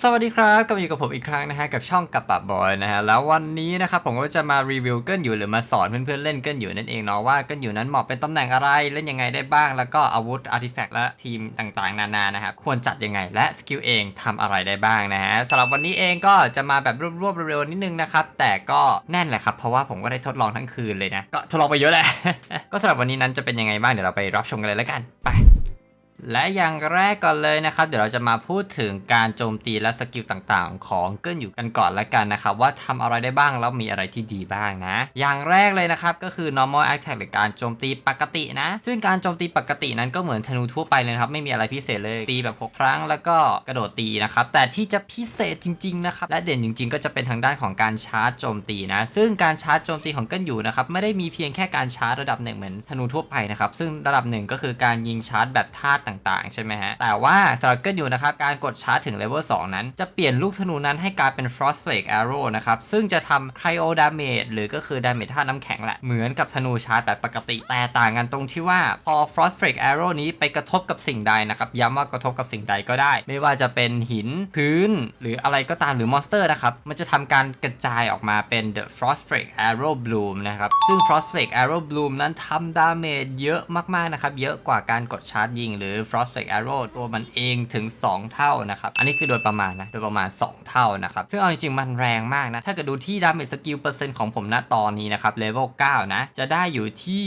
สวัสดีครับกลับมาอยู่กับผมอีกครั้งนะฮะกับช่องกับปะบอยนะฮะแล้ววันนี้นะครับผมก็จะมารีวิวเกิลอยู่หรือมาสอนเพื่อนๆเล่นเกิลอยู่นั่นเองเนาะว่าเกิลอยู่นั้นเหมาะเป็นตำแหน่งอะไรเล่นยังไงได้บ้าง แล้วก็อาวุธอาร์ติแฟกต์และทีมต่างๆ นานานะครับควรจัดยังไงและสกิลเองทำอะไรได้บ้างนะฮะสำหรับวันนี้เองก็จะมาแบบรวบๆเร็วๆนิดนึงนะครับแต่ก็แน่นแหละครับเพราะว่าผมก็ได้ทดลองทั้งคืนเลยนะก็ทดลองไปเยอะแหละก็สำหรับวันนี้นั้นจะเป็นยังไงบ้างเดี๋ยวเราไปรับชมกันเลยแล้วกันไป และอย่างแรกก่อนเลยนะครับ เดี๋ยวเราจะมาพูดถึงการโจมตีและสกิลต่างๆ ของเกิลอยู่กันก่อนละกันนะครับ ว่าทำอะไรได้บ้างแล้วมีอะไรที่ดีบ้างนะ อย่างแรกเลยนะครับ ก็คือ normal attack หรือการโจมตีปกตินะ ซึ่งการโจมตีปกตินั้นก็เหมือนธนูทั่วไปเลยครับ ไม่มีอะไรพิเศษเลยตีแบบ6ครั้งแล้วก็กระโดดตีนะครับ แต่ที่จะพิเศษจริงๆนะครับและเด่นจริง ๆ ก็จะเป็นทางด้านของการชาร์จโจมตีนะ ซึ่งการชาร์จโจมตีของเกิลอยู่นะครับไม่ได้มีเพียงแค่การชาร์จระดับหนึ่งเหมือนธนูทั่วไปนะครับซึ่งระดับหนึ่งก็คือการยิงชาร์จแบบธาตุต่างๆ ใช่ไหมฮะ แต่ว่าสำหรับเกิลอยู่นะครับการกดชาร์จถึงเลเวล2นั้น จะเปลี่ยนลูกธนูนั้นให้กลายเป็น Frost Flake Arrow นะครับ ซึ่งจะทำ Cryo Damage หรือก็คือ Damage ท่าน้ำแข็งแหละ เหมือนกับธนูชาร์จแบบปกติ แต่ต่างกันตรงที่ว่าพอ Frost Flake Arrow นี้ไปกระทบกับสิ่งใดนะครับ ย้ำว่ากระทบกับสิ่งใดก็ได้ ไม่ว่าจะเป็นหินพื้น หรืออะไรก็ตามหรือมอนสเตอร์นะครับมันจะทำการกระจายออกมาเป็น The Frost Flake Arrow Bloom นะครับซึ่ง Frost Flake Arrow Bloom นั้นทำดาเมจเยอะมากๆนะครับเยอะกว่าการกดชาร์จยิงหรือ Frost Flake Arrow ตัวมันเองถึง 2 เท่านะครับ อันนี้คือโดยประมาณนะ โดยประมาณ 2 เท่านะครับ ซึ่งเอาจริงๆ มันแรงมากนะ ถ้าเกิดดูที่ดาเมจสกิลเปอร์เซ็นต์ของผมณตอนนี้นะครับเลเวล9นะ จะได้อยู่ที่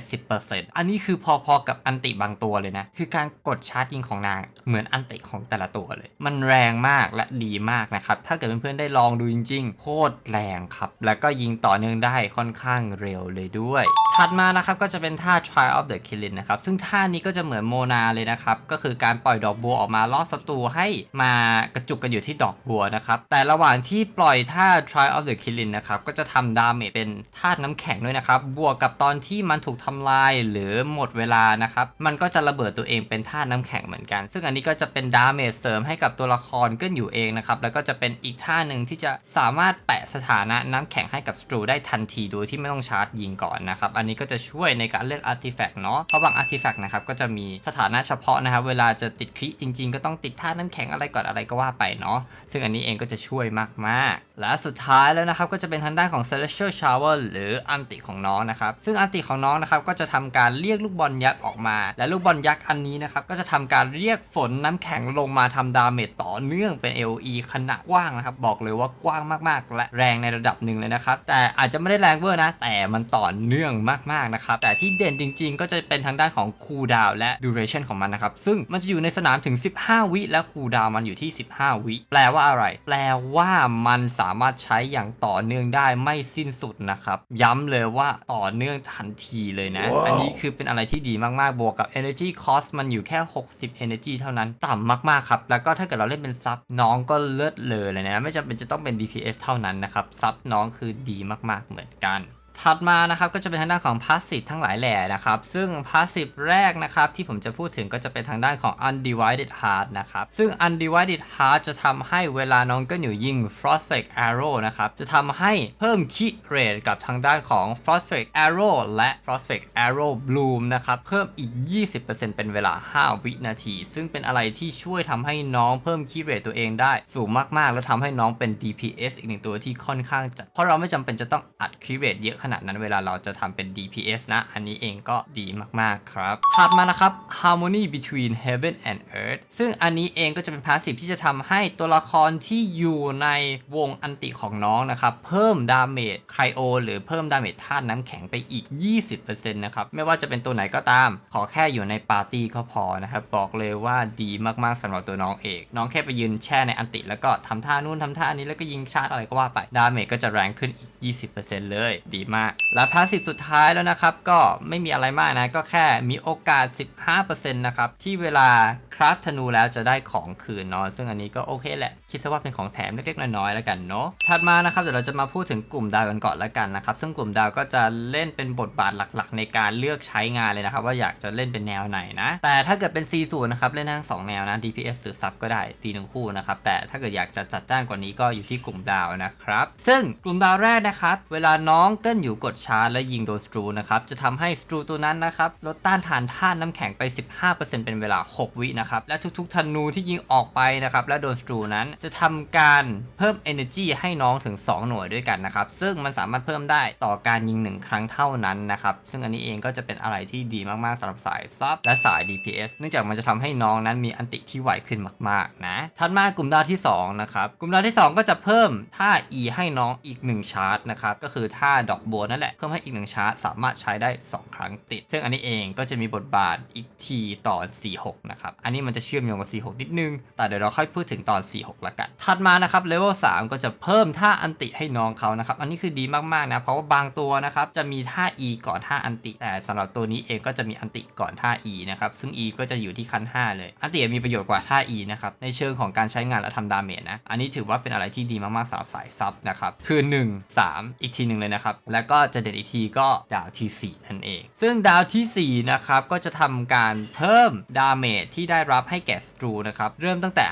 370%อันนี้คือพอๆ กับอันติบางตัวเลยนะ คือการกดชาร์จยิงของนางเหมือนอันติของแต่ละตัวเลย มันแรงมากและดีมากนะครับ ถ้าเกิดเพื่อนๆ ได้ลองดูจริงๆ โคตรแรงครับ แล้วก็ยิงต่อเนื่องได้ค่อนข้างเร็วเลยด้วย ถัดมานะครับก็จะเป็นท่า Try of the Killing นะครับ ซึ่งท่านี้ก็จะเหมือนโมนาเลยนะครับ ก็คือการปล่อยดอกบัวออกมาล่อศัตรูให้มากระจุกกันอยู่ที่ดอกบัวนะครับ แต่ระหว่างที่ปล่อยท่า Try of the Killing นะครับ ก็จะทำดาเมจเป็นธาตุน้ำแข็งด้วยนะครับ บวกกับตอนที่มันถูกทำลายหรือหมดเวลานะครับ มันก็จะระเบิดตัวเองเป็นธาตุน้ำแข็งเหมือนกัน ซึ่งอันนี้ก็จะเป็นดาเมจเสริมให้กับตัวละครเกินอยู่เองนะครับ แล้วก็จะเป็นอีกท่าหนึ่งที่จะสามารถแปะสถานะน้ำแข็งให้กับศัตรูได้ทันทีโดยที่ไม่ต้องชาร์จยิงก่อนนะครับ อันนี้ก็จะช่วยในการเลือกอาร์ติแฟกต์เนาะ เพราะบางอาร์ติแฟกต์นะครับก็จะมีสถานะเฉพาะนะครับ เวลาจะติดคริจริง ๆ ก็ต้องติดท่าน้ำแข็งอะไรก่อนอะไรก็ว่าไปเนาะซึ่งอันนี้เองก็จะช่วยมากๆและสุดท้ายแล้วนะครับก็จะเป็นทางด้านของ Celestial Shower หรืออันติของน้องนะครับซึ่งอันติของน้องนะครับก็จะทำการเรียกลูกบอลยักษ์ออกมา และลูกบอลยักษ์อันนี้นะครับก็จะทำการเรียกฝนน้ำแข็งลงมาทำดาเมจต่อเนื่องเป็น AOE ขนาดกว้างนะครับบอกเลยว่ากว้างมากๆ และแรงในระดับหนึ่งเลยนะครับแต่อาจจะไม่ได้แรงเวอร์นะ แต่มันต่อเนื่องมากๆนะครับแต่ที่เด่นจริง ๆ ก็จะเป็นทางด้านของคูลดาวและ duration ของมันนะครับซึ่งมันจะอยู่ในสนามถึง 15 วิและคูลดาวมันอยู่ที่ 15 วิแปลว่าอะไร แปลว่ามันสามารถใช้อย่างต่อเนื่องได้ไม่สิ้นสุดนะครับ ย้ำเลยว่าต่อเนื่องทันทีเลยนะอันนี้คือเป็นอะไรที่ดีมากๆ บวกกับ energy cost มันอยู่แค่ 60 energy เท่านั้นต่ำมากๆครับ แล้วก็ถ้าเกิดเราเล่นเป็นซับน้องก็เลิศเลยเลยนะ ไม่จำเป็นจะต้องเป็น DPS เท่านั้นนะครับซับน้องคือดีมากๆเหมือนกัน ถัดมานะครับก็จะเป็นทางด้านของพาสซีฟทั้งหลายแหล่นะครับ ซึ่งพาสซีฟแรกนะครับที่ผมจะพูดถึงก็จะเป็นทางด้านของ undivided heart นะครับ ซึ่ง undivided heart จะทำให้เวลาน้องก็อยู่ยิง frosted arrow นะครับ จะทำให้เพิ่มคิเรทกับทางด้านของ frosted arrow และ frosted arrow bloom นะครับ เพิ่มอีก 20%เป็นเวลา 5 วินาที ซึ่งเป็นอะไรที่ช่วยทำให้น้องเพิ่มคิเรทตัวเองได้สูงมากๆ แล้วทำให้น้องเป็น DPS อีกหนึ่งตัวที่ค่อนข้างจัดเพราะเราไม่จำเป็นจะต้องอัดคิเรทเยอะขนาดนั้นเวลาเราจะทำเป็น DPS นะ อันนี้เองก็ดีมากๆครับถัดมานะครับ Harmony between Heaven and Earth ซึ่งอันนี้เองก็จะเป็นพาสซีฟที่จะทำให้ตัวละครที่อยู่ในวงอันติของน้องนะครับเพิ่มดาเมจไคลโอหรือเพิ่มดาเมจธาตุน้ำแข็งไปอีก 20%นะครับไม่ว่าจะเป็นตัวไหนก็ตาม ขอแค่อยู่ในปาร์ตี้ก็พอนะครับบอกเลยว่าดีมากๆสำหรับตัวน้องเองน้องแค่ไปยืนแช่ในอันติ แล้วก็ทำท่านู่นทำท่านี้แล้วก็ยิงชาร์จอะไรก็ว่าไปดาเมจก็จะแรงขึ้นอีก 20%เลยดีมา และพาสซีฟสุดท้ายแล้วนะครับ ก็ไม่มีอะไรมากนะ ก็แค่มีโอกาส 15%นะครับ ที่เวลาคราฟธนูแล้วจะได้ของคืนเนาะซึ่งอันนี้ก็โอเคแหละ คิดซะว่าเป็นของแถมเล็กๆน้อยๆแล้วกันเนาะถัดมานะครับเดี๋ยวเราจะมาพูดถึงกลุ่มดาวกันก่อนแล้วกันนะครับซึ่งกลุ่มดาวก็จะเล่นเป็นบทบาทหลักๆ ในการเลือกใช้งานเลยนะครับว่าอยากจะเล่นเป็นแนวไหนนะ แต่ถ้าเกิดเป็น C0 นะครับเล่นทั้งสองแนวนะ DPS หรือซับก็ได้ตีทั้งคู่นะครับแต่ถ้าเกิดอยากจะจัดจ้านกว่านี้ก็อยู่ที่กลุ่มดาวนะครับซึ่งกลุ่มดาวแรกนะครับเวลาน้องเกิลอยู่กดชาร์จและยิงโดนสตรูนะครับจะทำให้สตรูตัวนั้นนะครับลดต้านทานท่านน้ำแข็งไป 15%เป็นเวลา 6 วินะครับ และทุกๆธนูที่ยิงออกไปนะครับ และโดนสตรูนั้นจะทำการเพิ่ม energy ให้น้องถึง 2 หน่วยด้วยกันนะครับ ซึ่งมันสามารถเพิ่มได้ต่อการยิง 1 ครั้งเท่านั้นนะครับ ซึ่งอันนี้เองก็จะเป็นอะไรที่ดีมากๆสำหรับสายซับและสาย DPS เนื่องจากมันจะทำให้น้องนั้นมีอันติที่ไวขึ้นมากๆนะถัดมากลุ่มดาวที่2นะครับกลุ่มดาวที่ 2 ก็จะเพิ่มท่า E ให้น้องอีก 1 ชาร์จนะครับก็คือท่าดอกบัวนั่นแหละเพิ่มให้อีก 1 ชาร์จสามารถใช้ได้ 2 ครั้งติด ซึ่งอันนี้เองก็จะมีบทบาทอีกทีตอ46นะครับอันนี้มันจะเชื่อมโยงกับ46นิดนึง แต่เดี๋ยวเราค่อยพูดถึงตอน46ละกัน ถัดมานะครับเลเวล3ก็จะเพิ่มท่าอันติให้น้องเขานะครับ อันนี้คือดีมากๆนะ เพราะว่าบางตัวนะครับจะมีท่า E ก่อนท่าอันติ แต่สำหรับตัวนี้เองก็จะมีอันติก่อนท่า E นะครับ ซึ่ง E ก็จะอยู่ที่ขั้น 5 เลย อันติมีประโยชน์กว่าท่า E นะครับ ในเชิงของการใช้งานและทำดาเมจนะ อันนี้ถือว่าเป็นอะไรที่ดีมากๆสำหรับสายซับนะครับคือ 1 3 อีกทีหนึ่งเลยนะครับ แล้วก็จะเด่นอีกทีก็ดาวที่4นั่นเอง ซึ่งดาวที่4นะครับก็จะทำการเพิ่มดาเมจที่ได้รับให้แก่สตรูนะครับ เริ่มตั้งแต่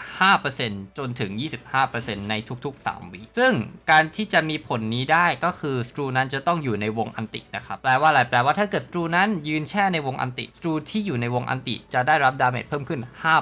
5%จนถึง 25%ในทุกๆ 3 วิซึ่งการที่จะมีผลนี้ได้ก็คือสตรูนั้นจะต้องอยู่ในวงอันตินะครับ แปลว่าอะไรแปลว่าถ้าเกิดสตรูนั้นยืนแช่ในวงอันติสตรูที่อยู่ในวงอันติจะได้รับดาเมจเพิ่มขึ้น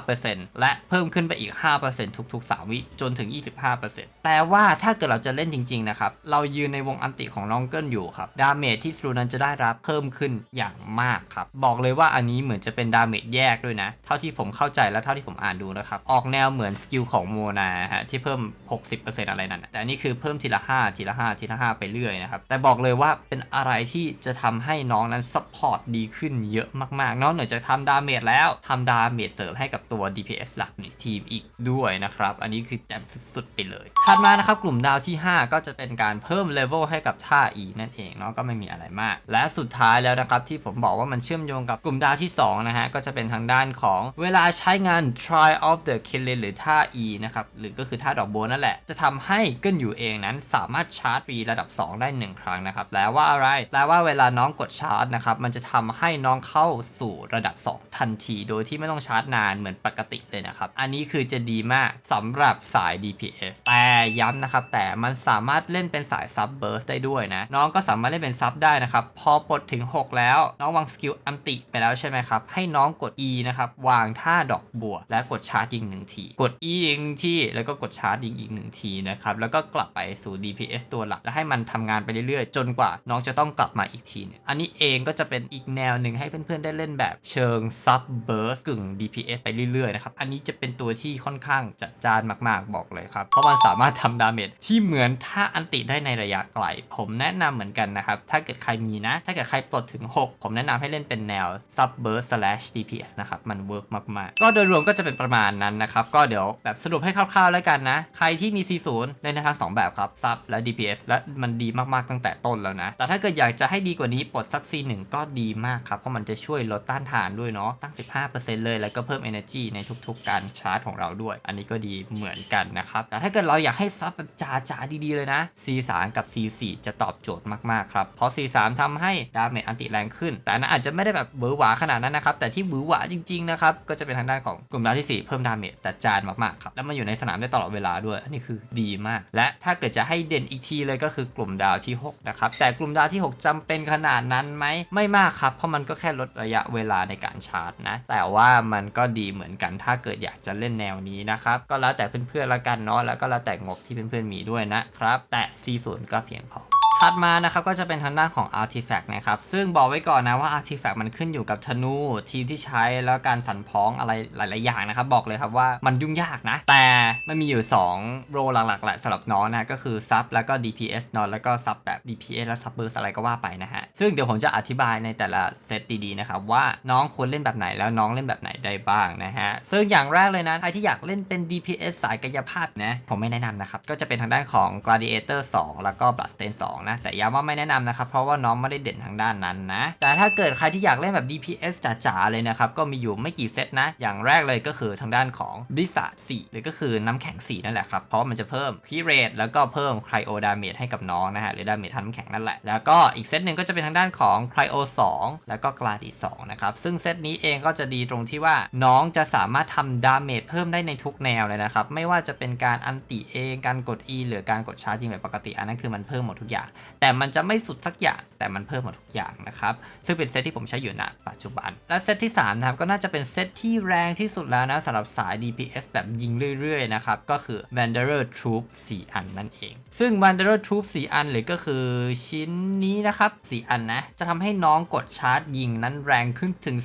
5%และเพิ่มขึ้นไปอีก 5%ทุก ๆ 3 วิจนถึง 25%แปลว่าถ้าเกิดเราจะเล่นจริง ๆ นะครับ เรายืนในวงอันติของน้องเกิลอยู่ครับ ดาเมจที่สตรูนั้นจะได้รับเพิ่มขึ้นอย่างมากครับ บอกเลยว่าอันนี้เหมือนจะเป็นดาเมจแยกด้วยนะ เท่าที่ผมเข้าใจและเท่าที่ผมอ่านดูนะครับ ออกแนวเหมือนสกิลของโมนาฮะที่เพิ่ม 60%อะไรนั่นแต่อันนี่คือเพิ่มทีละ 5 ทีละ 5 ทีละ 5 ไปเรื่อยนะครับ แต่บอกเลยว่าเป็นอะไรที่จะทำให้น้องนั้นซัพพอร์ตดีขึ้นเยอะมากๆนอกเหนือจากทำดาเมจแล้วทำดาเมจเสริมให้กับตัว DPS หลักในทีมอีกด้วยนะครับ อันนี้คือแจ่มสุดๆไปเลย ถัดมานะครับกลุ่มดาวที่ 5 ก็จะเป็นการเพิ่มเลเวลให้กับท่า E นั่นเองเนาะก็ไม่มีอะไรมาก และสุดท้ายแล้วนะครับที่ผมบอกว่ามันเชื่อมโยงกับกลุ่มดาวที่2นะฮะก็จะเป็นทางด้านของเวลาใช้งาน Try of the kilen หรือท่า E นะครับ หรือก็คือท่าดอกโบนั่นแหละ จะทำให้เกินอยู่เองนั้นสามารถชาร์จฟรีระดับ 2 ได้ 1 ครั้งนะครับแปลว่าอะไรแปลว่าเวลาน้องกดชาร์จนะครับ มันจะทำให้น้องเข้าสู่ระดับ 2 ทันที โดยที่ไม่ต้องชาร์จนานเหมือนปกติเลยนะครับ อันนี้คือจะดีมากสำหรับสาย DPS แต่ย้ำนะครับ แต่มันสามารถเล่นเป็นสายซับเบิร์สได้ด้วยนะ น้องก็สามารถเล่นเป็นซับได้นะครับ พอปลดถึง 6 แล้ว น้องวางสกิลอันติไปแล้วใช่ไหมครับ ให้น้องกด E นะครับ วางท่า5 ดอกบัวและกดชาร์จยิงหนึ่งที กด E ยิงที่แล้วก็กดชาร์จยิงอีกหนึ่งทีนะครับแล้วก็กลับไปสู่ DPS ตัวหลักแล้วให้มันทำงานไปเรื่อยๆ จนกว่าน้องจะต้องกลับมาอีกทีนึงอันนี้เองก็จะเป็นอีกแนวหนึ่งให้เพื่อนๆได้เล่นแบบเชิงซับเบิร์สกึ่ง DPS ไปเรื่อยๆนะครับอันนี้จะเป็นตัวที่ค่อนข้างจัดจ้านมากๆบอกเลยครับเพราะมันสามารถทำดาเมจที่เหมือนท่าอันติได้ในระยะไกลผมแนะนำเหมือนกันนะครับถ้าเกิดใครมีนะ ถ้าเกิดใครปลดถึง 6 ผมแนะนำให้เล่นเป็นแนว sub burst slash DPS นะครับมันเวิร์กมากๆก็โดยรวมก็จะเป็นประมาณนั้นนะครับ ก็เดี๋ยวแบบสรุปให้คร่าวๆแล้วกันนะ ใครที่มี C0 เล่นได้ทั้งสองแบบครับ sub และ DPS และมันดีมากๆตั้งแต่ต้นแล้วนะ แต่ถ้าเกิดอยากจะให้ดีกว่านี้ปลดสัก C1 ก็ดีมากครับ เพราะมันจะช่วยลดต้านทานด้วยเนาะ ตั้ง 15%เลย แล้วก็เพิ่ม energy ในทุกๆ การชาร์จของเราด้วย อันนี้ก็ดีเหมือนกันนะครับ แต่ถ้าเกิดเราอยากให้ซับแบบจ๋าๆดีๆเลยนะ C3 กับ C4 จะตอบโจทย์มากๆครับ เพราะ C3 ทำให้ดาเมจอันติแรงขึ้น แต่นนั้นอาจจะไม่ได้แบบเบอร์หวาขนาดนั้นนะครับ แต่ที่บือหวาจริงๆนะครับ ก็จะเป็นทางด้านของกลุ่มดาวที่ 4 เพิ่มดาเมจแต่จานมากๆครับแล้วมันอยู่ในสนามได้ตลอดเวลาด้วยอันนี้คือดีมาก และถ้าเกิดจะให้เด่นอีกทีเลยก็คือกลุ่มดาวที่ 6 นะครับ แต่กลุ่มดาวที่ 6จำเป็นขนาดนั้นไหมไม่มากครับ เพราะมันก็แค่ลดระยะเวลาในการชาร์จนะ แต่ว่ามันก็ดีเหมือนกันถ้าเกิดอยากจะเล่นแนวนี้นะครับ ก็แล้วแต่เพื่อนๆละกันเนาะแล้วก็แล้วแต่งบที่เพื่อนๆมีด้วยนะครับแต่ C0 ก็เพียงพอ ถัดมานะครับก็จะเป็นทางด้านของ Artifact นะครับซึ่งบอกไว้ก่อนนะว่า Artifact มันขึ้นอยู่กับธนูทีมที่ใช้แล้วการสั่นพ้องอะไรหลาย ๆ อย่างนะครับบอกเลยครับว่ามันยุ่งยากนะ แต่มันมีอยู่ 2 โรหลัก ๆ แหละสำหรับน้องนะก็คือซับแล้วก็ DPS นอนแล้วก็ซับแบบ DPS และซับเบอร์อะไรก็ว่าไปนะฮะซึ่งเดี๋ยวผมจะอธิบายในแต่ละเซตดี ๆ นะครับว่าน้องควรเล่นแบบไหนแล้วน้องเล่นแบบไหนได้บ้างนะฮะซึ่งอย่างแรกเลยนะใครที่อยากเล่นเป็น DPS สายกายภาพนะผมไม่แนะนำนะครับก็จะเป็นทางด้านของ Gladiator 2 แล้วก็ Bloodstain 2นะ แต่ย้ำว่าไม่แนะนำนะครับ เพราะว่าน้องไม่ได้เด่นทางด้านนั้นนะ แต่ถ้าเกิดใครที่อยากเล่นแบบ DPS จ๋าๆเลยนะครับ ก็มีอยู่ไม่กี่เซตนะ อย่างแรกเลยก็คือทางด้านของ b l i z z a r d 4หรือก็คือน้ำแข็ง4นั่นแหละครับ เพราะมันจะเพิ่ม Crit Rate แล้วก็เพิ่ม Cryo Damage ให้กับน้องนะฮะ หรือ Damage ทำน้ำแข็งนั่นแหละ แล้วก็อีกเซตหนึ่งก็จะเป็นทางด้านของ Cryo 2แล้วก็ Gladi 2นะครับ ซึ่งเซตนี้เองก็จะดีตรงที่ว่าน้องจะสามารถทำ Damage เพิ่มได้ในทุกแนวเลยนะครับ ไม่ว่าจะเป็นการอันติเอง การกด E หรือการกดชาร์จยิงแบบปกติ อันนั้นคือมันเพิ่มหมดทุกอย่างแต่มันจะไม่สุดสักอย่างแต่มันเพิ่มหมดทุกอย่างนะครับ ซึ่งเป็นเซตที่ผมใช้อยู่ณปัจจุบัน และเซตที่3นะครับก็น่าจะเป็นเซตที่แรงที่สุดแล้วนะสำหรับสาย DPS แบบยิงเรื่อยๆนะครับ ก็คือ Wanderer Troop 4 อันนั่นเอง ซึ่ง Wanderer Troop 4 อันหรือก็คือชิ้นนี้นะครับ 4 อันนะ จะทำให้น้องกดชาร์จยิงนั้นแรงขึ้นถึง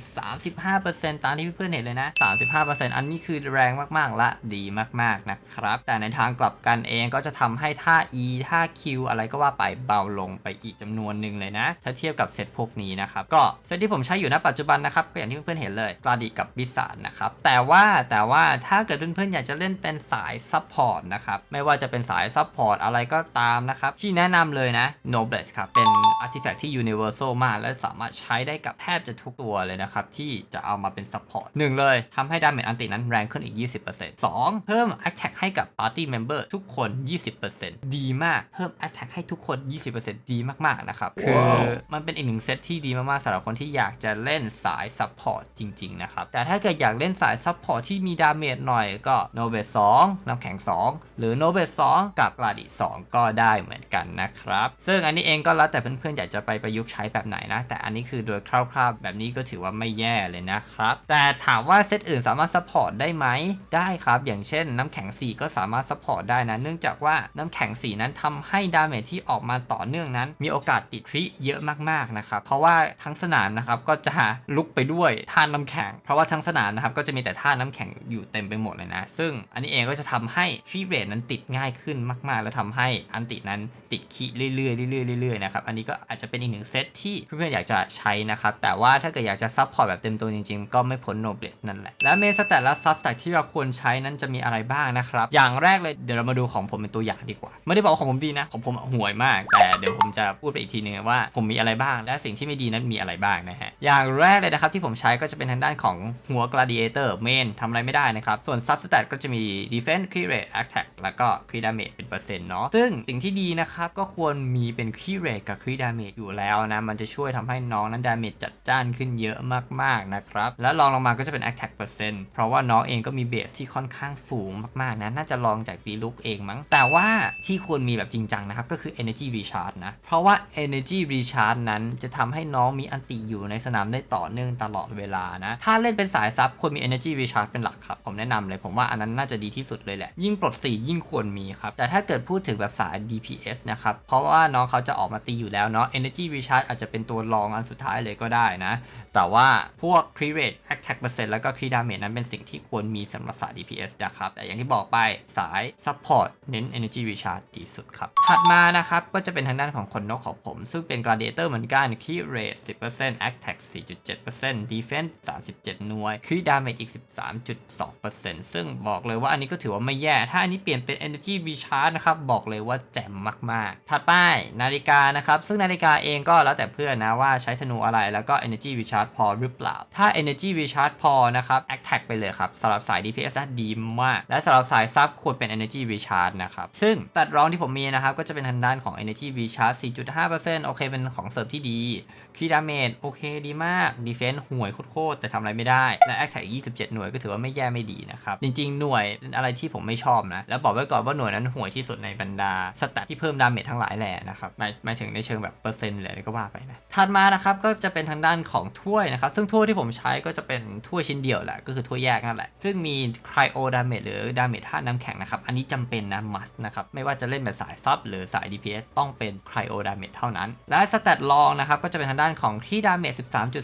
35%ตามที่เพื่อนๆเห็นเลยนะ 35%อันนี้คือแรงมากๆและดีมากๆนะครับ แต่ในทางกลับกันเองก็จะทำให้ท่า E ท่า Q อะไรก็ว่าไปเบาลงไปอีกจำนวนหนึ่งเลยนะ ถ้าเทียบกับเซตพวกนี้นะครับ ก็เซตที่ผมใช้อยู่ณปัจจุบันนะครับก็อย่างที่เพื่อนๆเห็นเลยกราดิกับบิสานนะครับ แต่ว่าแต่ว่าถ้าเกิดเพื่อนๆอยากจะเล่นเป็นสายซัพพอร์ตนะครับ ไม่ว่าจะเป็นสายซัพพอร์ตอะไรก็ตามนะครับ ที่แนะนำเลยนะ n o b l e s ครับ เป็นอาร์ติแฟกต์ที่ universal มาก และสามารถใช้ได้กับแทบจะทุกตัวเลยนะครับ ที่จะเอามาเป็นซัพพอร์ตหนึ่งเลยทำให้ดาเมจอันตินั้นแรงขึ้นอีก 20% 2 เพิ่ม attack ให้กับ party member ทุกคน 20%ดีมากเพิ่ม attack ให้ทุกคน20%ดีมากๆนะครับ คือมันเป็นอีกหนึ่งเซตที่ดีมากๆสำหรับคนที่อยากจะเล่นสายซัพพอร์ตจริง ๆ นะครับ แต่ถ้าเกิดอยากเล่นสายซัพพอร์ตที่มีดาเมจหน่อยก็ n o b e 2น้ำแข็ง 2 หรือ n o b e 2กับกราดิ2ก็ได้เหมือนกันนะครับ ซึ่งอันนี้เองก็แล้วแต่เพื่อนๆอยากจะไปประยุกต์ใช้แบบไหนนะ แต่อันนี้คือโดยคร่าวๆ แบบนี้ก็ถือว่าไม่แย่เลยนะครับ แต่ถามว่าเซตอื่นสามารถซัพพอร์ตได้ไหมได้ครับ อย่างเช่น น้ำแข็ง 4 ก็สามารถซัพพอร์ตได้นะ เนื่องจากว่าน้ำแข็ง 4 นั้นทำให้ดาเมจที่ออกมาต่อเนื่องนั้น มีโอกาสติดทริเยอะมากๆนะครับเพราะว่าทั้งสนามนะครับก็จะลุกไปด้วยท่าน้ำแข็ง เพราะว่าทั้งสนามนะครับก็จะมีแต่ท่าน้ำแข็งอยู่เต็มไปหมดเลยนะ ซึ่งอันนี้เองก็จะทำให้ทริเรทนั้นติดง่ายขึ้นมาก ๆ แล้วทำให้อันตินั้นติดคีเรื่อยๆเรื่อยๆเรื่อยๆนะครับอันนี้ก็อาจจะเป็นอีกหนึ่งเซตที่เพื่อนๆอยากจะใช้นะครับแต่ว่าถ้าเกิดอยากจะซับพอร์ตแบบเต็มตัวจริง ๆ ก็ไม่พ้นโนเบสนั่นแหละและเมสแตทและซับสแตทที่เราควรใช้นั้นจะมีอะไรบ้างนะครับอย่างแรกเลยเดี๋ยวเรามาดูของผมเป็นตัวอย่างดีกว่า ไม่ได้บอกของผมดีนะของผมห่วยมากแต่เดี๋ยวผมจะพูดไปอีกทีนึงว่าผมมีอะไรบ้าง และสิ่งที่ไม่ดีนั้นมีอะไรบ้างนะฮะ อย่างแรกเลยนะครับที่ผมใช้ก็จะเป็นทางด้านของหัว gladiator main ทำอะไรไม่ได้นะครับ ส่วน substat ก็จะมี defense crit rate attack แล้วก็ crit damage เป็นเปอร์เซ็นต์เนาะ ซึ่งสิ่งที่ดีนะครับก็ควรมีเป็น crit rate กับ crit damage อยู่แล้วนะ มันจะช่วยทำให้น้องนั้น damage จัดจ้านขึ้นเยอะมากๆนะครับ แล้วลองลงมาก็จะเป็น attack เปอร์เซ็นต์เพราะว่าน้องเองก็มีเบสที่ค่อนข้างสูงมากๆนะน่าจะลองจากปีลุกเองมั้ง แต่ว่าที่ควรมีแบบจริงจังนะครับก็คือ energy recharge นะ เพราะว่า energy recharge นั้นจะทำให้น้องมีอันติอยู่ในสนามได้ต่อเนื่องตลอดเวลานะ ถ้าเล่นเป็นสายซับควรมี energy recharge เป็นหลักครับ ผมแนะนำเลย ผมว่าอันนั้นน่าจะดีที่สุดเลยแหละ ยิ่งปลด 4 ยิ่งควรมีครับ แต่ถ้าเกิดพูดถึงแบบสาย DPS นะครับ เพราะว่าน้องเขาจะออกมาตีอยู่แล้วเนาะ energy recharge อาจจะเป็นตัวรองอันสุดท้ายเลยก็ได้นะ แต่ว่าพวก crit rate attack percent แล้วก็ crit damage นั้นเป็นสิ่งที่ควรมีสำหรับสาย DPS นะครับ แต่อย่างที่บอกไปสาย support เน้น energy recharge ดีสุดครับ ถัดมานะครับก็จะเป็นทางด้านของคนนกของผม ซึ่งเป็น gladiator เหมือนกัน crit rate 10% attack 4.7% defense 37 หน่วย crit damage อีก 13.2%ซึ่งบอกเลยว่าอันนี้ก็ถือว่าไม่แย่ ถ้าอันนี้เปลี่ยนเป็น energy recharge นะครับ บอกเลยว่าแจ่มมาก ๆ ถัดไปนาฬิกานะครับ ซึ่งนาฬิกาเองก็แล้วแต่เพื่อนนะว่าใช้ธนูอะไรแล้วก็ energy recharge พอหรือเปล่า ถ้า energy recharge พอนะครับ attack ไปเลยครับสำหรับสาย DPS นะดีมาก และสำหรับสายซับควรเป็น energy recharge นะครับซึ่งตัดรองที่ผมมีนะครับก็จะเป็นทางด้านของ energy recharge 4.5%โอเค เป็นของเสริมที่ดีคีดาเมจโอเคดีมาก defense ห่วยโคตรแต่ทำอะไรไม่ได้ และ attack 27 หน่วยก็ถือว่าไม่แย่ไม่ดีนะครับ จริงๆ หน่วยอะไรที่ผมไม่ชอบนะ แล้วบอกไว้ก่อนว่าหน่วยนั้นห่วยที่สุดในบรรดาสแตทที่เพิ่มดาเมจทั้งหลายแหล่นะครับหมายหมายถึงในเชิงแบบเปอร์เซ็นต์เลยก็ว่าไปนะถัดมานะครับก็จะเป็นทางด้านของถ้วยนะครับซึ่งถ้วยที่ผมใช้ก็จะเป็นถ้วยชิ้นเดียวแหละก็คือถ้วยแยกนั่นแหละ ซึ่งมี cryo damage หรือ damage ท่าน้ำแข็งนะครับอันนี้จำเป็นนะ must นะครับไม่ว่าจะเล่นแบบสายซับหรือสาย DPS ต้องเป็น cryo damage เท่านั้น และสแตทรองนะครับก็จะเป็นทางด้านของที่ damage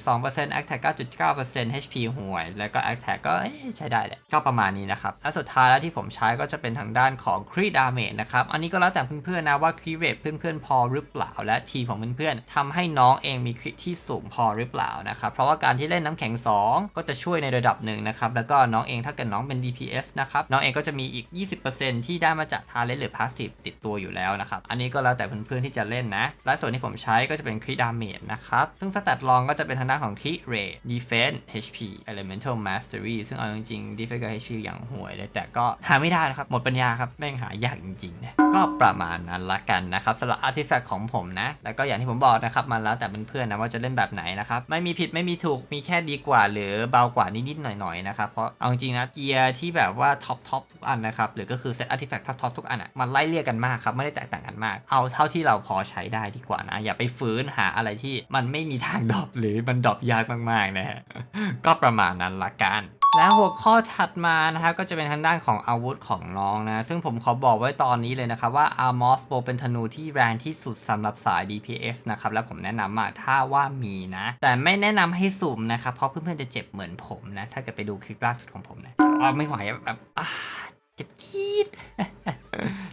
13.2% attack 9.9% HP ห่วย แล้วก็ attack ก็ใช้ได้แหละก็ประมาณนี้นะครับและสุดท้ายแล้วที่ผมใช้ก็จะเป็นทางด้านของ crit damage นะครับอันนี้ก็แล้วแต่เพื่อนๆนะว่า crit rate เพื่อนๆพอหรือเปล่า และทีของเพื่อนๆทำให้น้องเองมีคริที่สูงพอหรือเปล่านะครับเพราะว่าการที่เล่นน้ำแข็ง 2 ก็จะช่วยในระดับหนึ่งนะครับแล้วก็น้องเองถ้าเกิดน้องเป็น DPS นะครับน้องเองก็จะมีอีก 20%ที่ได้มาจากทาเลนหรือ Passive ติดตัวอยู่แล้วนะครับอันนี้ก็แล้วแต่เพื่อนๆที่จะเล่นนะ และส่วนที่ผมใช้ก็จะเป็น crit damage นะครับ ซึ่งสแตทรองก็จะเป็นทางด้านของ crit rate defense HP elemental mastery ซึ่งเอาจริงๆ defense กับ HP อย่างห่วยเลย แต่ก็หาไม่ได้นะครับ หมดปัญญาครับ แม่งหายากจริงๆนะก็ประมาณนั้นละกันนะครับสำหรับ artifact ของผมนะ แล้วก็อย่างที่ผมบอกนะครับมันแล้วแต่เพื่อนๆนะว่าจะเล่นแบบไหนนะครับไม่มีผิดไม่มีถูกมีแค่ดีกว่า หรือเบากว่านิดๆหน่อยๆนะครับเพราะเอาจริงๆนะเกียร์ที่แบบว่าท็อปท็อปทุกอันนะครับหรือก็คือเซตอาร์ติแฟกต์ท็อปท็อปทุกอันอะมันไล่เรียกกันมากครับไม่ได้แตกต่างกันมากเอาเทท่าที่เราพอใช้ได้ดีกว่านะ อย่าไปฟื้นหาอะไรที่มันไม่มีทางดรอปหรือมันดรอปยากมากๆนะฮะก็ประมาณนั้นละกันแล้วหัวข้อถัดมานะครับก็จะเป็นทางด้านของอาวุธของน้องนะ ซึ่งผมขอบอกไว้ตอนนี้เลยนะครับว่า Armos Bow เป็นธนูที่แรงที่สุดสำหรับสาย DPS นะครับและผมแนะนำมาถ้าว่ามีนะ แต่ไม่แนะนำให้สุ่มนะครับ เพราะเพื่อนๆจะเจ็บเหมือนผมนะ ถ้าเกิดไปดูคลิปล่าสุดของผมนะอ๋อไม่ไหวแบบเจ็บจี๊ด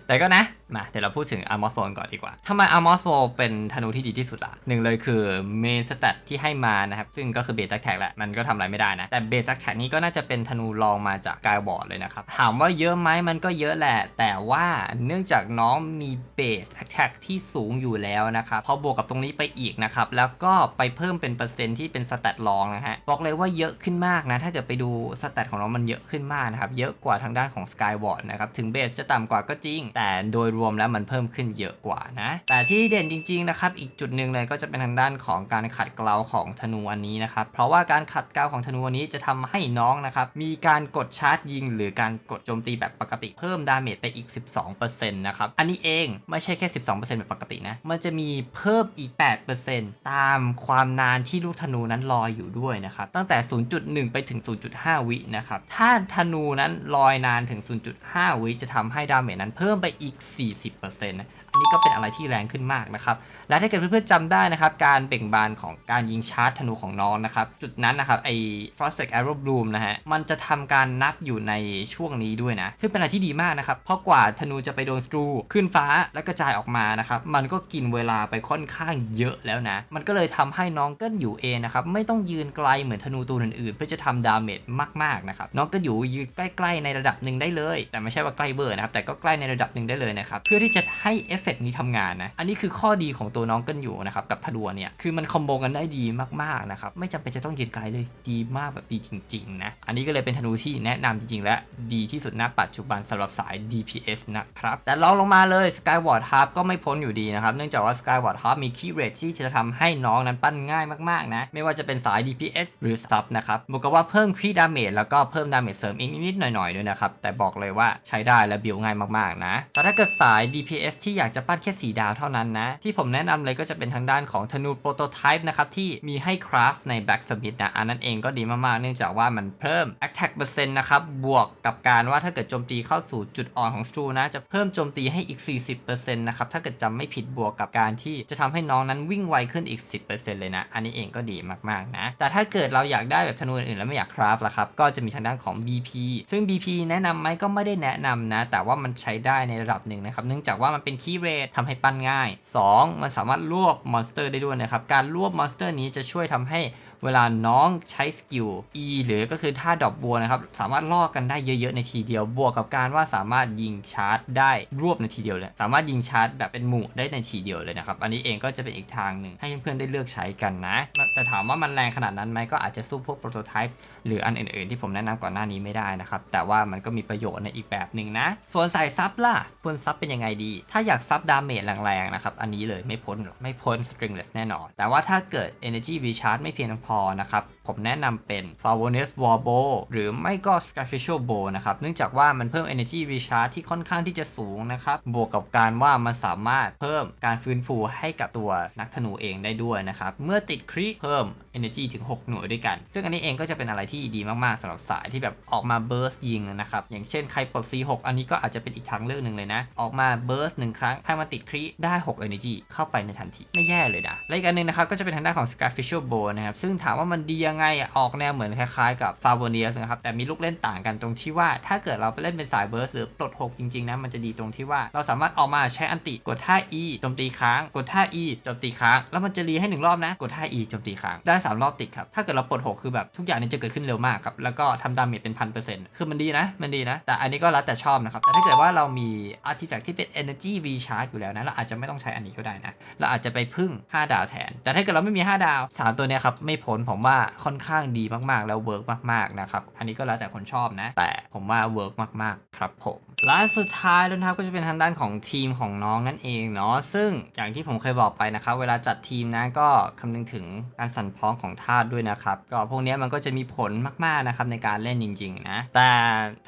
แต่ก็นะมาเดี๋ยวเราพูดถึง Armos Bow ก่อนดีกว่าทำไม Armos Bow เป็นธนูที่ดีที่สุดล่ะหนึ่งเลยคือเมนส t ต t ที่ให้มานะครับ ซึ่งก็คือเบสแท็กแหละ มันก็ทำอะไรไม่ได้นะ แต่เบสแท็กนี้ก็น่าจะเป็นธนูรองมาจากกายบอร์ดเลยนะครับ ถามว่าเยอะไหมมันก็เยอะแหละ แต่ว่าเนื่องจากน้องมีเบสแท็กที่สูงอยู่แล้วนะครับ พอบวกกับตรงนี้ไปอีกนะครับ แล้วก็ไปเพิ่มเป็นเปอร์เซ็นต์ที่เป็นสแตทรองนะฮะ บอกเลยว่าเยอะขึ้นมากนะ ถ้าเกิดไปดูสแตทของน้องมันเยอะขึ้นมากนะครับ เยอะกว่าทางด้านของ Skyward นะครับ ถึงเบสจะต่ำกว่าก็จริง แต่โดยรวมแล้วมันเพิ่มขึ้นเยอะกว่านะ แต่ที่เด่นจริงๆนะครับ อีกจุดหนึ่งเลยก็จะเป็นทางด้านของการขัดเกลาของธนูอันนี้นะครับ เพราะว่าการขัดเกลาของธนูอันนี้จะทำให้น้องนะครับมีการกดชาร์จยิง หรือการกดโจมตีแบบปกติเพิ่มดาเมจไปอีก 12%นะครับอันนี้เองไม่ใช่แค่ 12%แบบปกตินะมันจะมีเพิ่มอีก 8%ตามความนานที่ลูกธนูนั้นลอยอยู่ด้วยนะครับตั้งแต่ 0.1 ไปถึง 0.5 วินะครับถ้าธนูนั้นลอยนานถึง 0.5 วิจะทำให้ดาเมจนั้นเพิ่มไปอีก40%นะ นนี้ก็เป็นอะไรที่แรงขึ้นมากนะครับ และถ้าเกิดเพื่อนๆจำได้นะครับ การเบ่งบานของการยิงชาร์จธนูของน้องนะครับ จุดนั้นนะครับไอ้ Frosted Arrow Bloom นะฮะ มันจะทำการนับอยู่ในช่วงนี้ด้วยนะ ซึ่งเป็นอะไรที่ดีมากนะครับ เพราะกว่าธนูจะไปโดนสตรูขึ้นฟ้าและกระจายออกมานะครับ มันก็กินเวลาไปค่อนข้างเยอะแล้วนะ มันก็เลยทำให้น้องเกิ้ลอยู่เองนะครับ ไม่ต้องยืนไกลเหมือนธนูตัวอื่นๆ เพื่อจะทำดาเมจมากๆนะครับน้องกิ้ลอยู่ยืนใกล้ ๆ ในระดับหนึ่งได้เลย แต่ไม่ใช่ว่าใกล้เบอร์นะครับแต่ก็ใกล้ในระดับหนึ่งได้เลยนะครับเพื่อที่จะให้เอฟฟกนี้ทำงานนะ อันนี้คือข้อดีของตัวน้องกิ้ลอยู่นะครับกับทะดวเนี่ย คือมันคอมโบกันได้ดีมากๆนะครับ ไม่จำเป็นจะต้องยืนไกลเลย ดีมากแบบดีจริงๆนะ อันนี้ก็เลยเป็นธนูที่แนะนำจริงๆ และดีที่สุดณปัจจุบันสำหรับสาย DPS นะครับ แต่ลองลงมาเลย Skyward Harp ก็ไม่พ้นอยู่ดีนะครับ เนื่องจากว่า Skyward Harp มีคีย์เรทที่จะทำให้น้องนั้นปั้นง่ายมากๆนะ ไม่ว่าจะเป็นสาย DPS หรือ Sub นะครับบวกกับว่าเพิ่มคีย์ดาเมจแล้วก็เพิ่มดาเมจเสริมอีกนิดๆหน่อยๆด้วยนะครับ แต่บอกเลยว่าใช้ได้และบิวง่ายมากๆนะ แต่ถ้าเกิดสาย DPS ที่อยากจะปั้นแค่ 4 ดาวเท่านั้นนะ ที่ผมแนะนำเลยก็จะเป็นทางด้านของธนูโปรโตไทป์นะครับ ที่มีให้คราฟใน Black Smith นะอันนั้นเองก็ดีมากๆ เนื่องจากว่ามันเพิ่ม Attack เปอร์เซ็นต์นะครับ บวกกับการว่าถ้าเกิดโจมตีเข้าสู่จุดอ่อนของสตรูนะ จะเพิ่มโจมตีให้อีก 40%นะครับ ถ้าเกิดจำไม่ผิดบวกกับการที่จะทำให้น้องนั้นวิ่งไวขึ้นอีก 10%เลยนะ อันนี้เองก็ดีมากๆนะ แต่ถ้าเกิดเราอยากได้แบบธนูอื่นๆแล้วไม่อยากคราฟล่ะครับ ก็จะมีทางด้านของ BP ซึ่ง BP แนะนำไหมก็ไม่ได้แนะนำนะ แต่ว่ามันใช้ได้ในระดับหนึ่งนะครับ เนื่องจากว่ามันเป็นคีเรททำให้ปั้นง่าย 2 มันสามารถรวบมอนสเตอร์ได้ด้วยนะครับ การรวบมอนสเตอร์นี้จะช่วยทำให้ เวลาน้องใช้สกิล E หรือก็คือท่าดอกบัวนะครับ สามารถลอกกันได้เยอะๆในทีเดียว บวกกับการว่าสามารถยิงชาร์จได้รวบในทีเดียวเลย สามารถยิงชาร์จแบบเป็นหมู่ได้ในทีเดียวเลยนะครับ อันนี้เองก็จะเป็นอีกทางหนึ่งให้เพื่อนๆได้เลือกใช้กันนะ แต่ถามว่ามันแรงขนาดนั้นไหมก็อาจจะสู้พวกโปรโตไทป์หรืออันอื่นๆที่ผมแนะนำก่อนหน้านี้ไม่ได้นะครับ แต่ว่ามันก็มีประโยชน์ในอีกแบบหนึ่งนะ ส่วนใส่ซับล่ะควรซับเป็นยังไงดี ถ้าอยากซับดาเมจแรงๆนะครับ อันนี้เลยไม่พ้นไม่พ้น stringless แน่นอน แต่ว่าถ้าเกิด energy recharge ไม่เพียงพอนะครับ ผมแนะนำเป็น f a v o n e s War Bow หรือไม่ก็ Scarficial Bow นะครับ เนื่องจากว่ามันเพิ่ม energy recharge ที่ค่อนข้างที่จะสูงนะครับ บวกกับการว่ามันสามารถเพิ่มการฟื้นฟูให้กับตัวนักธนูเองได้ด้วยนะครับ เมื่อติดคริเพิ่ม energy ถึง 6 หน่วยด้วยกัน ซึ่งอันนี้เองก็จะเป็นอะไรที่ดีมากๆสำหรับสายที่แบบออกมา burst ยิงนะครับ อย่างเช่นใครปลด C6 อันนี้ก็อาจจะเป็นอีกทางเลือกหนึ่งเลยนะ ออกมา burst หนึ่งครั้งให้มันติดคริได้ 6 energy เข้าไปในทันทีไม่แย่เลยนะและอีกอันหนึงนะครับก็จะเป็นทางด้านของ Scarficial Bow นะครับซึ่งถามว่ามันดียังไงออกแนวเหมือนคล้ายๆกับ f a v o n i u s นะครับแต่มีลูกเล่นต่างกันตรงที่ว่าถ้าเกิดเราไปเล่นเป็นสาย burst หรือปลด 6 จริงๆนะมันจะดีตรงที่ว่าเราสามารถออกมาใช้อันติกดท่า E โจมตีค้าง กดท่า E โจมตีค้าง แล้วมันจะรีให้หนึ่งรอบนะ กดท่า E โจมตีค้าง ได้สามรอบติดครับ ถ้าเกิดเราปลด 6 คือแบบทุกอย่างนี้จะเกิดขึ้นเร็วมากครับ แล้วก็ทำดาเมจเป็นพันเปอร์เซ็นต์คือมันดีนะ มันดีนะ แต่อันนี้ก็แล้วแต่ชอบนะครับ แต่ถ้าเกิดว่าเรามี artifact ที่เป็น energy recharge อยู่แล้วนะ เราอาจจะไม่ต้องใช้อันนี้ก็ได้นะ เราอาจจะไปพึ่ง 5 ดาวแทน แต่ถ้าเกิดเราไม่มี 5 ดาว 3 ตัวเนี้ยครับไม่พนผมว่าค่อนข้างดีมากๆ แล้วเวิร์กมากๆนะครับ อันนี้ก็แล้วแต่คนชอบนะ แต่ผมว่าเวิร์กมากๆ ครับผมและสุดท้ายแล้วนะครับก็จะเป็นทางด้านของทีมของน้องนั่นเองเนาะซึ่งอย่างที่ผมเคยบอกไปนะครับเวลาจัดทีมนะก็คำนึงถึงการสั่นพ้องของธาตุด้วยนะครับก็พวกนี้มันก็จะมีผลมากๆนะครับในการเล่นจริงๆนะแต่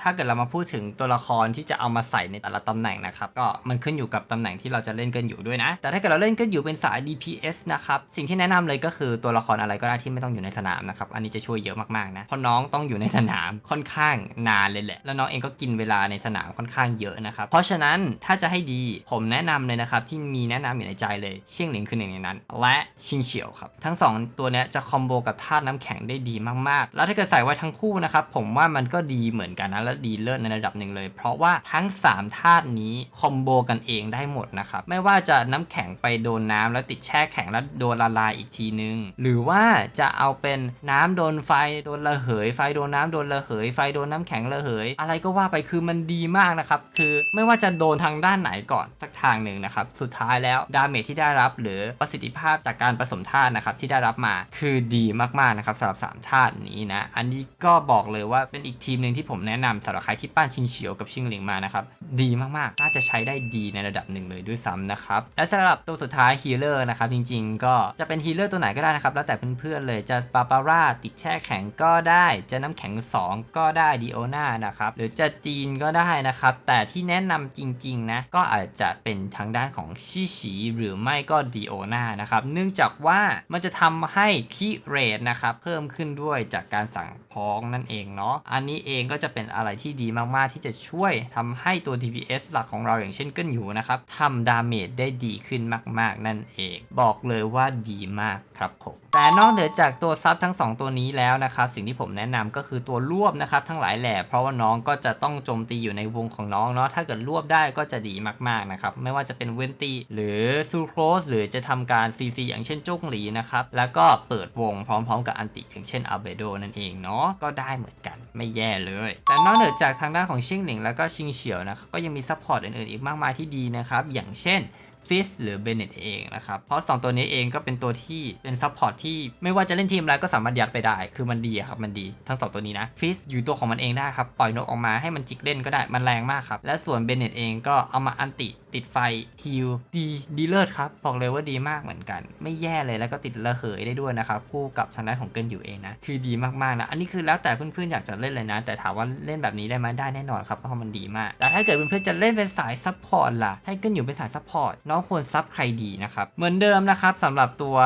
ถ้าเกิดเรามาพูดถึงตัวละครที่จะเอามาใส่ในแต่ละตำแหน่งนะครับก็มันขึ้นอยู่กับตำแหน่งที่เราจะเล่นกันอยู่ด้วยนะ แต่ถ้าเกิดเราเล่นกันอยู่เป็นสาย DPS นะครับสิ่งที่แนะนำเลยก็คือตัวละครอะไรก็ได้ที่ไม่ต้องอยู่ในสนามนะครับอันนี้จะช่วยเยอะมากๆนะเพราะน้องต้องอยู่ในสนามค่อนข้างนานเลยแหละแล้วน้องเองก็กินเวลาในสนามค่อนข้างเยอะนะครับ เพราะฉะนั้นถ้าจะให้ดีผมแนะนำเลยนะครับ ที่มีแนะนำอยู่ในใจเลยเชี่ยงหลิงคือหนึ่งในนั้น และชิงเฉียวครับ ทั้งสองตัวนี้จะคอมโบกับธาตุน้ำแข็งได้ดีมากๆ แล้วถ้าเกิดใส่ไว้ทั้งคู่นะครับผมว่ามันก็ดีเหมือนกันนะและดีเลิศในระดับหนึ่งเลย เพราะว่าทั้งสามธาตุนี้คอมโบกันเองได้หมดนะครับไม่ว่าจะน้ำแข็งไปโดนน้ำแล้วติดแช่แข็งแล้วโดนละลายอีกทีนึง หรือว่าจะเอาเป็นน้ำโดนไฟโดนระเหย ไฟโดนน้ำโดนระเหย ไฟโดนน้ำแข็งระเหย อะไรก็ว่าไปคือมันดีมากนะครับ คือไม่ว่าจะโดนทางด้านไหนก่อนสักทางหนึ่งนะครับ สุดท้ายแล้วดาเมจที่ได้รับหรือประสิทธิภาพจากการผสมธาตุนะครับที่ได้รับมาคือดีมากๆนะครับสำหรับสามธาตุนี้นะ อันนี้ก็บอกเลยว่าเป็นอีกทีมหนึ่งที่ผมแนะนำสำหรับใครที่ปั้นชิงเฉียวกับชิงหลิงมานะครับดีมากๆ น่าจะใช้ได้ดีในระดับหนึ่งเลยด้วยซ้ำนะครับและสำหรับตัวสุดท้ายฮีเลอร์นะครับจริงๆ ก็จะเป็นฮีเลอร์ตัวไหนก็ได้นะครับแล้วแต่เพื่อนๆเลยจะปาปาร่าติดแช่แข็งก็ได้ จะน้ำแข็ง 2 ก็ได้ดิโอนานะครับหรือจะจีนก็ได้นะครับแต่ที่แนะนำจริงๆนะก็อาจจะเป็นทางด้านของชิชีหรือไม่ก็ดิโอนานะครับ เนื่องจากว่ามันจะทำให้คิเรทนะครับเพิ่มขึ้นด้วยจากการสั่งพ้องนั่นเองเนาะอันนี้เองก็จะเป็นอะไรที่ดีมากๆ ที่จะช่วยทำให้ตัว DPS หลักของเราอย่างเช่นเกินอยู่นะครับทำดาเมจได้ดีขึ้นมากๆ นั่นเอง บอกเลยว่าดีมากครับผมแต่นอกเหนือจากตัวซับทั้ง 2 ตัวนี้แล้วนะครับสิ่งที่ผมแนะนำก็คือตัวรวบนะครับทั้งหลายแหล่เพราะว่าน้องก็จะต้องโจมตีอยู่ในวงของน้องเนาะถ้าเกิดรวบได้ก็จะดีมากๆนะครับไม่ว่าจะเป็นเวนตีหรือซูโครสหรือจะทำการ CC อย่างเช่นจุ้งหลีนะครับแล้วก็เปิดวงพร้อม ๆ กับอันติอย่างเช่นอัลเบโดนั่นเองเนาะก็ได้เหมือนกันไม่แย่เลย แต่นอกเหนือจากทางด้านของชิงหลิงแล้วก็ชิงเฉียวนะครับก็ยังมีซัพพอร์ตอื่นๆอีกมากมายที่ดีนะครับอย่างเช่น ฟิสหรือเบเนตเองนะครับเพราะ 2 ตัวนี้เองก็เป็นตัวที่เป็นซัพพอร์ตที่ไม่ว่าจะเล่นทีมอะไรก็สามารถยัดไปได้ คือมันดีครับมันดีทั้ง 2 ตัวนี้นะฟิสอยู่ตัวของมันเองได้ครับ ปล่อยนกออกมาให้มันจิกเล่นก็ได้มันแรงมากครับ และส่วนเบเนตเองก็เอามาอันติติดไฟฮิลดีดีเลิศครับบอกเลยว่าดีมากเหมือนกัน ไม่แย่เลยแล้วก็ติดระเหยได้ด้วยนะครับคู่กับทางด้านของเกินอยู่เองนะคือดีมากๆนะอันนี้คือแล้วแต่เพื่อนๆอยากจะเล่นเลยนะ แต่ถามว่าเล่นแบบนี้ได้ไหมได้แน่นอนครับเพราะมันดีมากแต่ถ้าเกิดเพื่อนๆจะเล่นเป็นสายซัพพอร์ตล่ะให้เกินอยู่เป็นสายซัพพอร์ตน้องควรซับใครดีนะครับ เหมือนเดิมนะครับสำหรับตัว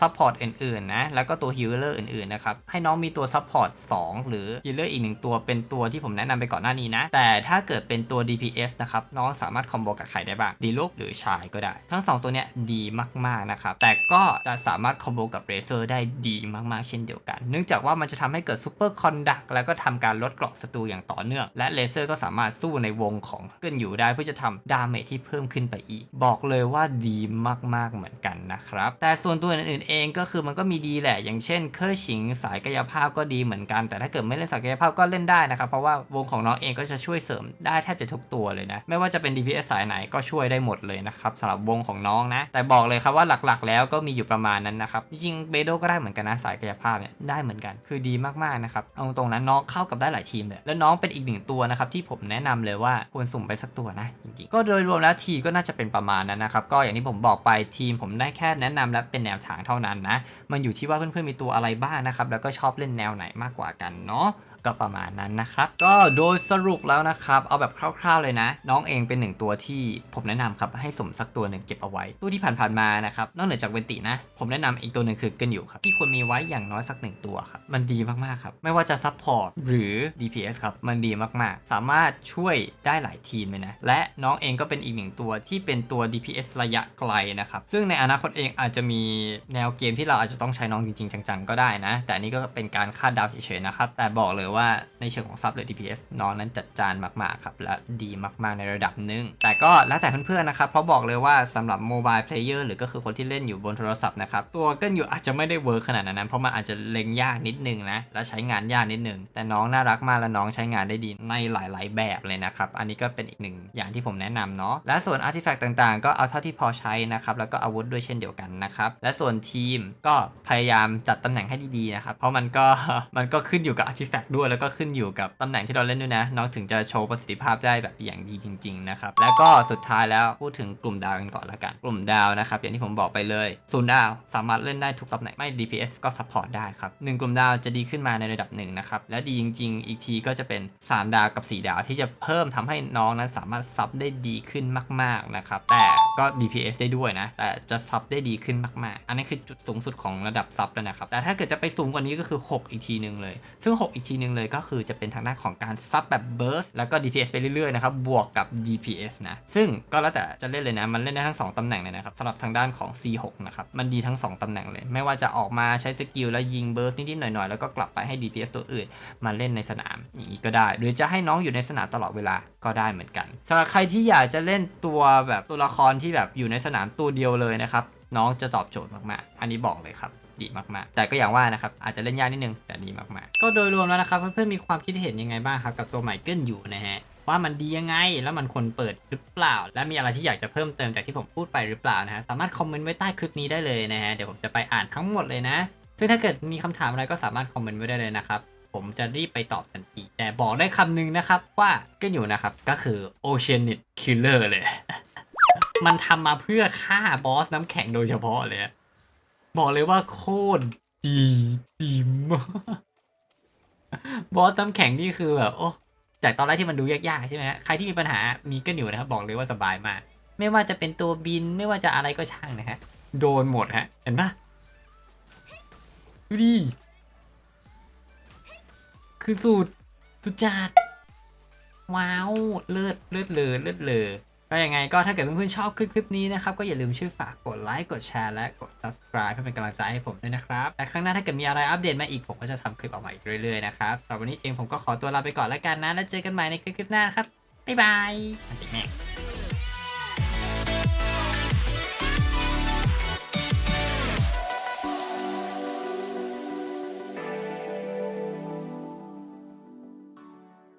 ซัพพอร์ตอื่นๆนะ แล้วก็ตัวฮิลเลอร์อื่นๆนะครับ ให้น้องมีตัวซัพพอร์ต2หรือฮิลเลอร์อีกหนึ่งตัวเป็นตัวที่ผมแนะนำไปก่อนหน้านี้นะ แต่ถ้าเกิดเป็นตัว DPS นะครับ น้องสามารถคอมโบกับใครได้บ้าง ดีลุกหรือชายก็ได้ ทั้ง 2 ตัวเนี้ยดีมากๆนะครับ แต่ก็จะสามารถคอมโบกับเรเซอร์ได้ดีมากๆ เช่นเดียวกัน เนื่องจากว่ามันจะทำให้เกิดซูเปอร์คอนดักแล้วก็ทำการลดเกราะศัตรูอย่างต่อเนื่อง และเลเซอร์ก็สามารถสู้ในวงของเกินอยู่ได้เพื่อจะทำดาเมจที่เพิ่มขึ้นไปอีก บอกเลยว่าดีมากๆเหมือนกันนะครับ แต่ส่วนตัวอื่นๆเองก็คือมันก็มีดีแหละ อย่างเช่น เคอร์ชิงสายกายภาพก็ดีเหมือนกัน แต่ถ้าเกิดไม่เล่นสายกายภาพก็เล่นได้นะครับ เพราะว่าวงของน้องเองก็จะช่วยเสริมได้แทบจะทุกตัวเลยนะ ไม่ว่าจะเป็น DPS สายไหนก็ช่วยได้หมดเลยนะครับสำหรับวงของน้องนะ แต่บอกเลยครับว่าหลักๆ แล้วก็มีอยู่ประมาณนั้นนะครับ จริงๆเบโดก็ได้เหมือนกันนะสายกายภาพเนี่ยได้เหมือนกัน คือดีมากๆนะครับ เอาตรงนั้นน้องเข้ากับได้หลายทีมเลย แล้วน้องเป็นอีกหนึ่งตัวนะครับที่ผมแนะนำเลยว่าควรสุ่มไปสักตัวนะจริงๆ ก็โดยรวมแล้วทีก็น่าจะเป็นประมาณนั้นนะครับก็อย่างที่ผมบอกไปทีมผมได้แค่แนะนำและเป็นแนวทางเท่านั้นนะมันอยู่ที่ว่าเพื่อนๆมีตัวอะไรบ้างนะครับแล้วก็ชอบเล่นแนวไหนมากกว่ากันเนาะ ก็ประมาณนั้นนะครับก็โดยสรุปแล้วนะครับ เอาแบบคร่าว ๆเลยนะ น้องเองเป็นหนึ่งตัวที่ผมแนะนำครับให้สมสักตัวหนึ่งเก็บเอาไว้ ตัวที่ผ่านๆมานะครับนอกเหนือจากเวนตินะ ผมแนะนำอีกตัวหนึ่งคือกินอยู่ครับที่ควรมีไว้อย่างน้อยสักหนึ่งตัวครับมันดีมากๆครับไม่ว่าจะซัพพอร์ตหรือ DPS ครับมันดีมากๆ สามารถช่วยได้หลายทีมเลยนะและน้องเองก็เป็นอีกหนึ่งตัวที่เป็นตัว DPS ระยะไกลนะครับซึ่งในอนาคตเองอาจจะมีแนวเกมที่เราอาจจะต้องใช้น้องจริงๆ จังๆ ก็ได้นะ แต่อันนี้ก็เป็นการคาดเดาเฉยๆนะครับแต่บอกเลยว่าว่าในเชิงของซับหรือ DPS น้องนั้นจัดจานมาก ๆ ครับ และดีมาก ๆ ในระดับหนึ่ง แต่ก็แล้วแต่เพื่อน ๆ นะครับ เพราะบอกเลยว่าสำหรับโมบายเพลเยอร์หรือก็คือคนที่เล่นอยู่บนโทรศัพท์นะครับ ตัวเกินอยู่อาจจะไม่ได้เวิร์คขนาดนั้น เพราะมันอาจจะเล็งยากนิดนึงนะ และใช้งานยากนิดนึง แต่น้องน่ารักมากและน้องใช้งานได้ดีในหลาย ๆ แบบเลยนะครับ อันนี้ก็เป็นอีกหนึ่งอย่างที่ผมแนะนำเนาะ และส่วนอาร์ติแฟกต์ต่างๆ ก็เอาเท่าที่พอใช้นะครับ แล้วก็อาวุธด้วยเช่นเดียวกันนะครับ และส่วนทีมก็พยายามจัดตำแหน่งให้ดีๆนะครับ เพราะมันก็มันก็ขึ้นอยู่กับอาร์ติแฟกต์ด้วยด้วยแล้วก็ขึ้นอยู่กับตำแหน่งที่เราเล่นด้วยนะน้องถึงจะโชว์ประสิทธิภาพได้แบบอย่างดีจริงๆนะครับแล้วก็สุดท้ายแล้วพูดถึงกลุ่มดาวกันก่อนละกันกลุ่มดาวนะครับอย่างที่ผมบอกไปเลยศูนย์ดาวสามารถเล่นได้ทุกตำแหน่งไม่ DPS ก็ซัพพอร์ตได้ครับหนึ่งกลุ่มดาวจะดีขึ้นมาในระดับหนึ่งนะครับและดีจริง ๆ อีกทีก็จะเป็น 3 ดาวกับ 4 ดาวที่จะเพิ่มทำให้น้องนั้นสามารถซับได้ดีขึ้นมากๆนะครับแต่ก็ DPS ได้ด้วยนะ แต่จะซับได้ดีขึ้นมากๆ อันนี้คือจุดสูงสุดของระดับซับแล้วนะครับแต่ถ้าเกิดจะไปสูงกว่านี้ก็คือ 6 อีกทีหนึ่งเลย ซึ่ง 6 อีกทีหนึงเลยก็คือจะเป็นทางด้านของการซับแบบเบิร์สแล้วก็ DPS ไปเรื่อยๆนะครับบวกกับ DPS นะซึ่งก็แล้วแต่จะเล่นเลยนะ มันเล่นได้ทั้ง 2ตำแหน่งเลยนะครับสำหรับทางด้านของ C6 นะครับมันดีทั้ง 2ตำแหน่งเลย ไม่ว่าจะออกมาใช้สกิลแล้วยิงเบิร์สนิดๆหน่อยๆ แล้วก็กลับไปให้ DPS ตัวอื่นมาเล่นในสนามอย่างนี้ก็ได้ หรือจะให้น้องอยู่ในสนามตลอดเวลาก็ได้เหมือนกันสำหรับใครที่อยากจะเล่นตัวแบบตัวละครที่แบบอยู่ในสนามตัวเดียวเลยนะครับน้องจะตอบโจทย์มากๆ อันนี้บอกเลยครับ ดีมากๆ แต่ก็อย่างว่านะครับอาจจะเล่นยากนิดนึงแต่ดีมากๆ ก็โดยรวมแล้วนะครับเพื่อนๆมีความคิดเห็นยังไงบ้างครับกับตัวใหม่เกิลอยู่นะฮะว่ามันดียังไงแล้วมันควรเปิดหรือเปล่า และมีอะไรที่อยากจะเพิ่มเติมจากที่ผมพูดไปหรือเปล่านะฮะสามารถคอมเมนต์ไว้ใต้คลิปนี้ได้เลยนะฮะเดี๋ยวผมจะไปอ่านทั้งหมดเลยนะ ซึ่งถ้าเกิดมีคำถามอะไรก็สามารถคอมเมนต์ไว้ได้เลยนะครับผมจะรีบไปตอบทันที แต่บอกได้คำนึงนะครับว่าเกิลอยู่นะครับก็คือ Oceanid Killer เลย มันทำมาเพื่อฆ่าบอสน้ำแข็งโดยเฉพาะเลย บอกเลยว่าโคตรดีดีมากบอสน้ำแข็งนี่คือแบบโอ้จากตอนแรกที่มันดูยากๆใช่ไหมฮะใครที่มีปัญหามีกันอยู่นะครับ บอกเลยว่าสบายมาก ไม่ว่าจะเป็นตัวบินไม่ว่าจะอะไรก็ช่างนะฮะ โดนหมดฮะ เห็นปะดูดิคือสูตรสุดจัดว้าว เลิศเลิศเลยเลิศเลย ก็ยังไงก็ถ้าเกิดเพื่อนๆชอบคลิปนี้นะครับ ก็อย่าลืมช่วยฝากกดไลค์กดแชร์และกด subscribe เพื่อเป็นกำลังใจให้ผมด้วยนะครับและครั้งหน้าถ้าเกิดมีอะไรอัปเดตมาอีกผมก็จะทำคลิปออกมาอีกเรื่อยๆนะครับสำหรับวันนี้เองผมก็ขอตัวลาไปก่อนแล้วกันนะแล้วเจอกันใหม่ในคลิปหน้าครับบ๊ายบายอันติแม่